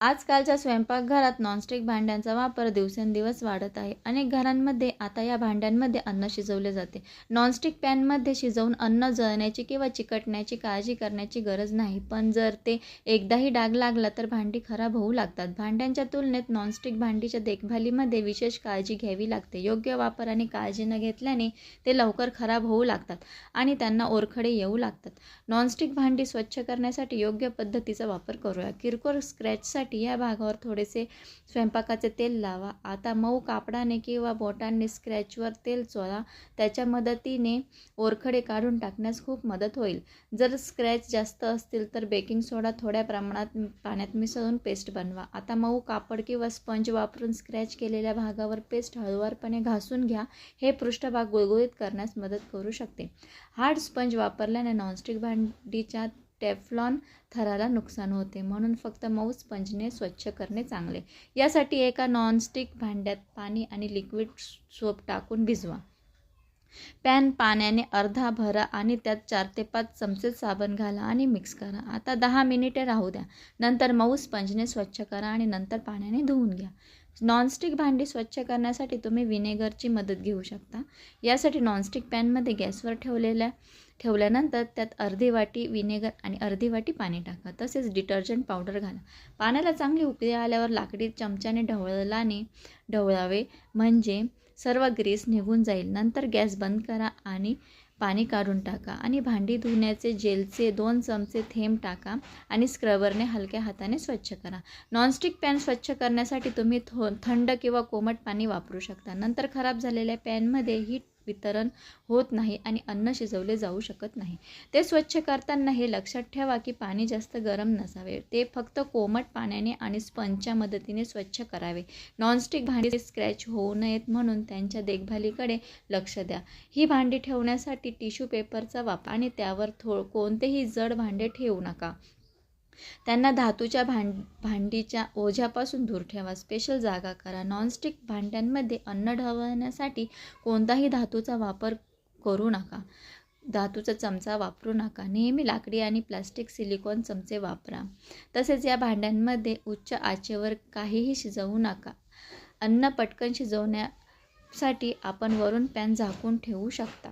आजकालच्या स्वयंपाकघरात नॉनस्टिक भांड्यांचा वापर दिवसेंदिवस वाढत आहे. अनेक घरांमध्ये आता या भांड्यांमध्ये अन्न शिजवले जाते. नॉनस्टिक पॅनमध्ये शिजवून अन्न जळण्याची किंवा चिकटण्याची काळजी करण्याची गरज नाही. पण जर ते एकदाही डाग लागला तर भांडी खराब होऊ लागतात. भांड्यांच्या तुलनेत नॉनस्टिक भांडीच्या देखभालीमध्ये विशेष काळजी घ्यावी लागते. योग्य वापर आणि काळजी न घेतल्याने ते लवकर खराब होऊ लागतात आणि त्यांना ओरखडे येऊ लागतात. नॉनस्टिक भांडी स्वच्छ करण्यासाठी योग्य पद्धतीचा वापर करूया. किरकोळ स्क्रॅचसाठी या भागावर थोडेसे स्वयंपाकाचे तेल लावा. आता मऊ कापडाने किंवा बोटांनी स्क्रॅचवर तेल चोळा. त्याच्या मदतीने ओरखडे काढून टाकण्यास खूप मदत होईल. जर स्क्रॅच जास्त असतील तर बेकिंग सोडा थोड्या प्रमाणात पाण्यात मिसळून पेस्ट बनवा. आता मऊ कापड किंवा स्पंज वापरून स्क्रॅच केलेल्या भागावर पेस्ट हळूवारपणे घासून घ्या. हे पृष्ठभाग गुळगुळीत करण्यास मदत करू शकते. हार्ड स्पंज वापरल्याने नॉनस्टिक भांडीच्या टेफ्लॉन थराला नुकसान होते. म्हणून फक्त मऊ स्पंजने स्वच्छ करणे चांगले. यासाठी एका नॉनस्टिक भांड्यात पाणी आणि लिक्विड सोप टाकून भिजवा. पॅन पाण्याने अर्धा भरा आणि त्यात चार ते पाच चमचे साबण घाला आणि मिक्स करा. आता दहा मिनिटे राहू द्या. नंतर मऊ स्पंजने स्वच्छ करा आणि नंतर पाण्याने धुवून घ्या. नॉनस्टिक भांडी स्वच्छ करण्यासाठी तुम्ही विनेगरची मदत घेऊ शकता. यासाठी नॉनस्टिक पॅनमध्ये गॅसवर ठेवलेल्या ठेवल्यानंतर त्यात अर्धी वाटी विनेगर आणि अर्धी वाटी पाणी टाका. तसेच डिटर्जंट पावडर घाला. पाण्याला चांगली उकळी आल्यावर लाकडी चमच्याने ढवळलाने ढवळावे. म्हणजे सर्व ग्रीस निघून जाईल. नंतर गॅस बंद करा आणि पाणी काढून टाका आणि भांडी धुण्याचे जेलचे दोन चमचे थेंब टाका आणि स्क्रबरने हलक्या हाताने स्वच्छ करा. नॉनस्टिक पॅन स्वच्छ करण्यासाठी तुम्ही थो थंड किंवा कोमट पाणी वापरू शकता. नंतर खराब झालेल्या पॅनमध्ये हीट वितरण होत नाही आणि अन्न शिजवले जाऊ शकत नाही. ते स्वच्छ करताना हे लक्षात ठेवा की पाणी जास्त गरम नसावे. ते फक्त कोमट पाण्याने आणि स्पंजच्या मदतीने स्वच्छ करावे. नॉनस्टिक भांडी स्क्रॅच होऊ नयेत म्हणून त्यांच्या देखभालीकडे लक्ष द्या. ही भांडी ठेवण्यासाठी टिश्यू पेपरचा वापर आणि त्यावर थो कोणतेही जड भांडे ठेवू नका. त्यांना धातूच्या भांड भांडीच्या ओझ्यापासून दूर ठेवा. स्पेशल जागा करा. नॉनस्टिक भांड्यांमध्ये अन्न ढवळण्यासाठी कोणताही धातूचा वापर करू नका. धातूचा चमचा वापरू नका. नेहमी लाकडी आणि प्लास्टिक सिलिकॉन चमचे वापरा. तसेच या भांड्यांमध्ये उच्च आचेवर काहीही शिजवू नका. अन्न पटकन शिजवण्यासाठी आपण वरून पॅन झाकून ठेवू शकता.